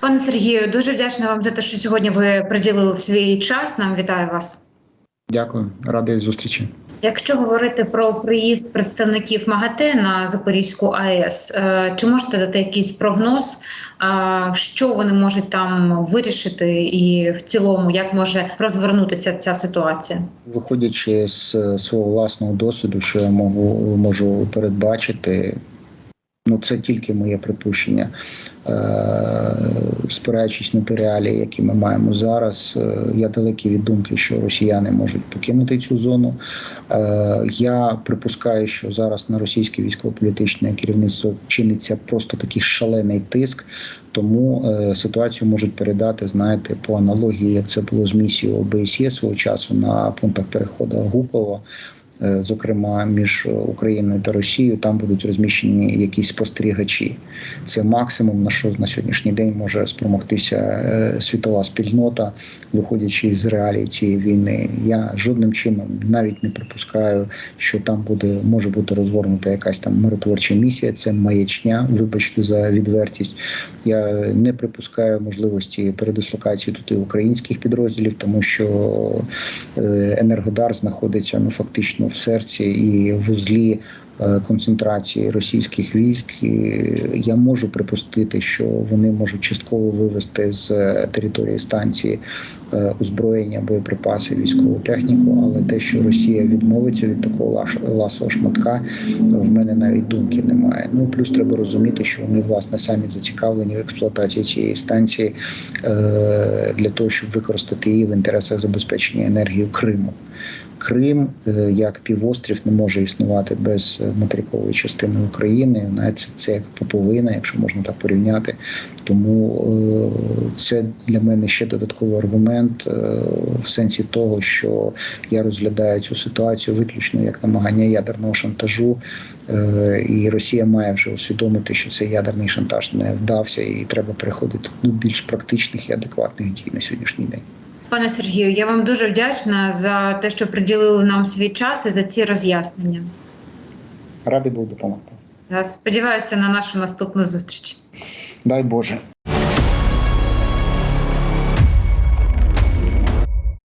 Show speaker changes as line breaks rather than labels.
Пане Сергію, дуже вдячна вам за те, що сьогодні ви приділили свій час. Нам вітаю вас.
Дякую, радий зустрічі.
Якщо говорити про приїзд представників МАГАТЕ на Запорізьку АЕС, е, чи можете дати якийсь прогноз, а, що вони можуть там вирішити, і в цілому як може розвернутися ця ситуація?
Виходячи з свого власного досвіду, що я можу, можу передбачити, ну це тільки моє припущення. Е, спираючись на ті реалії, які ми маємо зараз, е, я далекий від думки, що росіяни можуть покинути цю зону. Е, я припускаю, що зараз на російське військово-політичне керівництво чиниться просто такий шалений тиск, тому ситуацію можуть передати, знаєте, по аналогії, як це було з місією ОБСЄ свого часу на пунктах переходу Гупово. Е, Зокрема, між Україною та Росією там будуть розміщені якісь спостерігачі. Це максимум на що на сьогоднішній день може спромогтися е, світова спільнота, виходячи з реалій цієї війни. Я жодним чином навіть не припускаю, що там буде може бути розгорнута якась там миротворча місія. Це маячня. Вибачте за відвертість. Я не припускаю можливості передислокації туди українських підрозділів, тому що е, Енергодар знаходиться ну фактично в серці і в узлі концентрації російських військ. Я можу припустити, що вони можуть частково вивести з території станції е, озброєння, боєприпаси, військову техніку. Але те, що Росія відмовиться від такого ласого шматка, в мене навіть думки немає. Ну плюс треба розуміти, що вони власне самі зацікавлені в експлуатації цієї станції е, для того, щоб використати її в інтересах забезпечення енергії Криму. Крим е, як півострів не може існувати без е, материкової частини України. Навіть це як поповина, якщо можна так порівняти. Тому е, це для мене ще додатковий аргумент е, в сенсі того, що я розглядаю цю ситуацію виключно як намагання ядерного шантажу, е, і Росія має вже усвідомити, що цей ядерний шантаж не вдався, і треба переходити до більш практичних і адекватних дій на сьогоднішній день.
Пане Сергію, я вам дуже вдячна за те, що приділили нам свій час і за ці роз'яснення.
Радий був допомогти.
Сподіваюся на нашу наступну зустріч.
Дай Боже.